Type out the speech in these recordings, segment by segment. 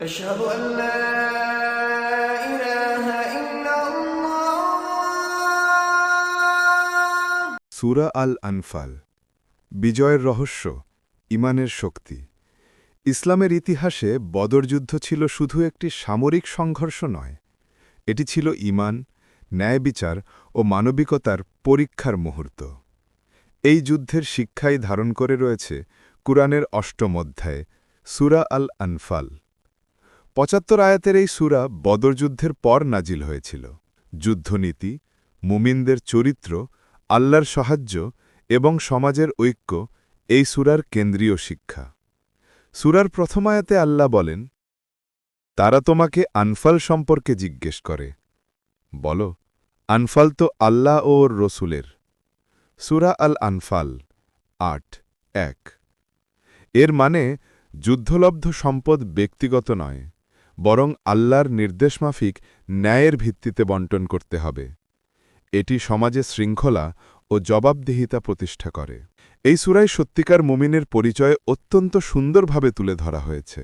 أشهد أن لا إله إلا الله সুরা আল আনফাল বিজয়ের রহস্য ইমানের শক্তি ইসলামের ইতিহাসে বদর যুদ্ধ ছিল শুধু একটি সামরিক সংঘর্ষ নয় এটি ছিল ইমান ন্যায় বিচার ও মানবিকতার পরীক্ষার মুহূর্ত এই যুদ্ধের শিক্ষাই ধারণ করে রয়েছে কুরআনের অষ্টম অধ্যায়ে সুরা আল আনফাল পঁচাত্তর আয়াতের এই সুরা বদর যুদ্ধের পর নাজিল হয়েছিল। যুদ্ধনীতি, মুমিনদের চরিত্র, আল্লাহর সাহায্য এবং সমাজের ঐক্য এই সুরার কেন্দ্রীয় শিক্ষা। সুরার প্রথম আয়াতে আল্লাহ বলেন, তারা তোমাকে আনফাল সম্পর্কে জিজ্ঞেস করে। বলো, আনফাল তো আল্লাহ ও রসুলের। সুরা আল আনফাল আট, এক। এর মানে যুদ্ধলব্ধ সম্পদ ব্যক্তিগত নয়। বরং আল্লাহর নির্দেশমাফিক ন্যায়ের ভিত্তিতে বন্টন করতে হবে। এটি সমাজে শৃঙ্খলা ও জবাবদিহিতা প্রতিষ্ঠা করে। এই সুরাই সত্যিকার মুমিনের পরিচয় অত্যন্ত সুন্দরভাবে তুলে ধরা হয়েছে।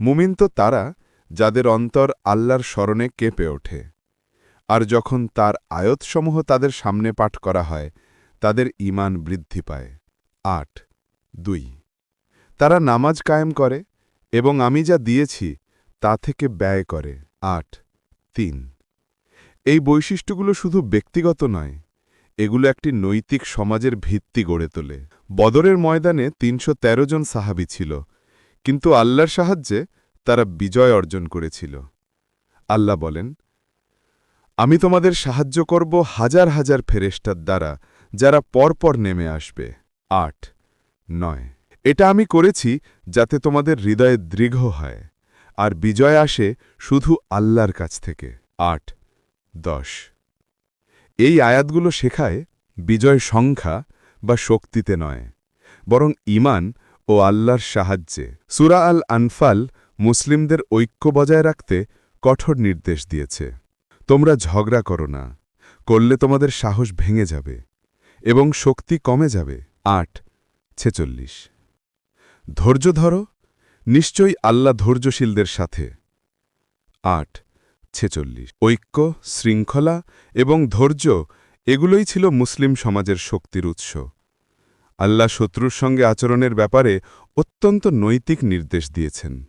মুমিন তো তারা যাদের অন্তর আল্লাহর স্মরণে কেঁপে ওঠে। আর যখন তার আয়তসমূহ তাদের সামনে পাঠ করা হয়, তাদের ঈমান বৃদ্ধি পায়। আট, দুই, তারা নামাজ কায়েম করে এবং আমি যা দিয়েছি তা থেকে ব্যয় করে। আট, তিন, এই বৈশিষ্ট্যগুলো শুধু ব্যক্তিগত নয়, এগুলো একটি নৈতিক সমাজের ভিত্তি গড়ে তোলে। বদরের ময়দানে তিনশো তেরো জন সাহাবি ছিল, কিন্তু আল্লাহর সাহায্যে তারা বিজয় অর্জন করেছিল। আল্লাহ বলেন, আমি তোমাদের সাহায্য করব হাজার হাজার ফেরেস্টার দ্বারা, যারা পরপর নেমে আসবে। আট, নয়, এটা আমি করেছি যাতে তোমাদের হৃদয়ে দৃঢ় হয়। আর বিজয় আসে শুধু আল্লাহর কাছ থেকে। আট, দশ। এই আয়াতগুলো শেখায় বিজয় সংখ্যা বা শক্তিতে নয়, বরং ইমান ও আল্লাহর সাহায্যে। সুরা আল আনফাল মুসলিমদের ঐক্য বজায় রাখতে কঠোর নির্দেশ দিয়েছে। তোমরা ঝগড়া করো না, করলে তোমাদের সাহস ভেঙে যাবে এবং শক্তি কমে যাবে। আট, ছেচল্লিশ। ধৈর্য ধরো নিশ্চয়ই আল্লাহ ধৈর্যশীলদের সাথে। আট, ছেচল্লিশ। ঐক্য, শৃঙ্খলা এবং ধৈর্য এগুলোই ছিল মুসলিম সমাজের শক্তির উৎস। আল্লাহ শত্রুর সঙ্গে আচরণের ব্যাপারে অত্যন্ত নৈতিক নির্দেশ দিয়েছেন।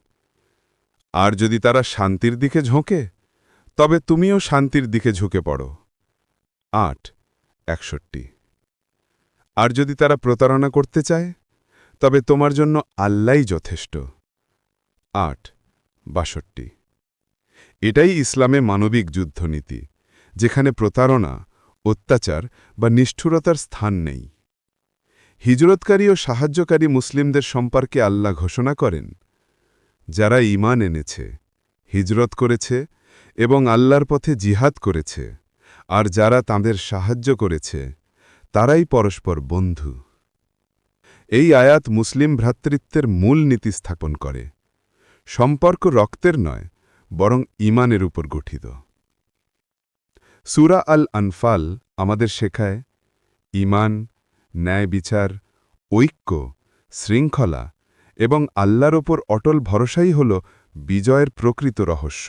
আর যদি তারা শান্তির দিকে ঝোঁকে, তবে তুমিও শান্তির দিকে ঝুঁকে পড়ো। আট, একষট্টি। আর যদি তারা প্রতারণা করতে চায়, তবে তোমার জন্য আল্লাই যথেষ্ট। আট, বাষট্টি। এটাই ইসলামে মানবিক যুদ্ধনীতি, যেখানে প্রতারণা, অত্যাচার বা নিষ্ঠুরতার স্থান নেই। হিজরতকারী ও সাহায্যকারী মুসলিমদের সম্পর্কে আল্লাহ ঘোষণা করেন, যারা ঈমান এনেছে, হিজরত করেছে এবং আল্লাহর পথে জিহাদ করেছে, আর যারা তাঁদের সাহায্য করেছে, তারাই পরস্পর বন্ধু। এই আয়াত মুসলিম ভ্রাতৃত্বের মূল নীতি স্থাপন করে। সম্পর্ক রক্তের নয়, বরং ইমানের উপর গঠিত। সুরা আল আনফাল আমাদের শেখায়, ইমান, ন্যায় বিচার, ঐক্য, শৃঙ্খলা এবং আল্লাহর ওপর অটল ভরসাই হল বিজয়ের প্রকৃত রহস্য।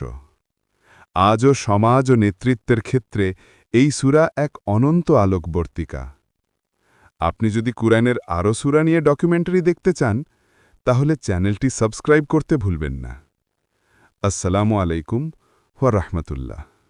আজও সমাজ ও নেতৃত্বের ক্ষেত্রে এই সুরা এক অনন্ত আলোকবর্তিকা। আপনি যদি কুরআনের আরও সুরা নিয়ে ডকুমেন্টারি দেখতে চান তাহলে চ্যানেলটি সাবস্ক্রাইব করতে ভুলবেন না। আসসালামু আলাইকুম ওয়া রাহমাতুল্লাহ।